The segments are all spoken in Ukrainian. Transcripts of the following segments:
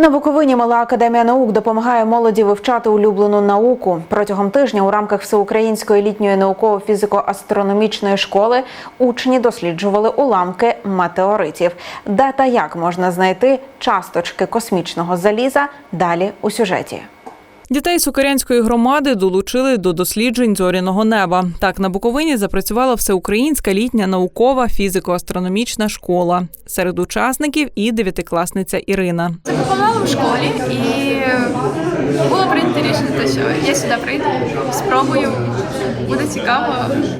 На Буковині Мала академія наук допомагає молоді вивчати улюблену науку. Протягом тижня у рамках всеукраїнської літньої науково-фізико-астрономічної школи учні досліджували уламки метеоритів. Де та як можна знайти часточки космічного заліза? Далі у сюжеті. Дітей Сукарянської громади долучили до досліджень зоряного неба. Так на Буковині запрацювала всеукраїнська літня наукова фізико-астрономічна школа. Серед учасників і дев'ятикласниця Ірина. Запропонували в школі і було прийнято рішення, що я сюди прийду, спробую, буде цікаво.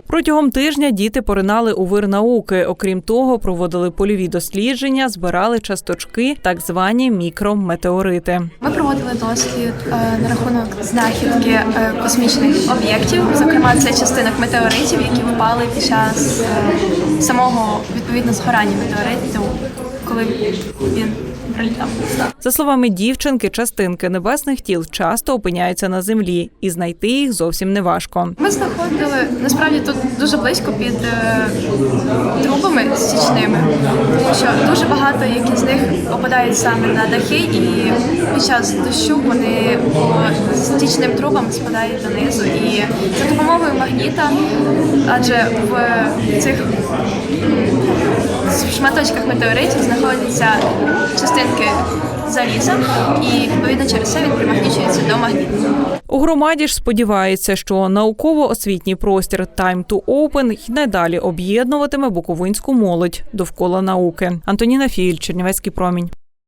Протягом тижня діти поринали у вир науки. Окрім того, проводили польові дослідження, збирали часточки, так звані мікрометеорити. Ми проводили дослід е, на рахунок знахідки е, космічних об'єктів. Зокрема, це частинок метеоритів, які випали під час е, самого відповідно згорання метеориту, коли він За словами дівчинки, частинки небесних тіл часто опиняються на землі, і знайти їх зовсім не важко. Ми знаходили насправді тут дуже близько під е, трубами стічними, тому що дуже багато які з них опадають саме на дахи, і під час дощу вони по стічним трубам спадають донизу. І за допомогою магніта, адже в цих м, шматочках метеоритів знаходяться частинки заліза, і відповідно через це він примагнічується до магніту. У громаді ж сподівається, що науково-освітній простір Time to Open й надалі об'єднуватиме буковинську молодь довкола науки. Антоніна Філь, Чернівецький промінь.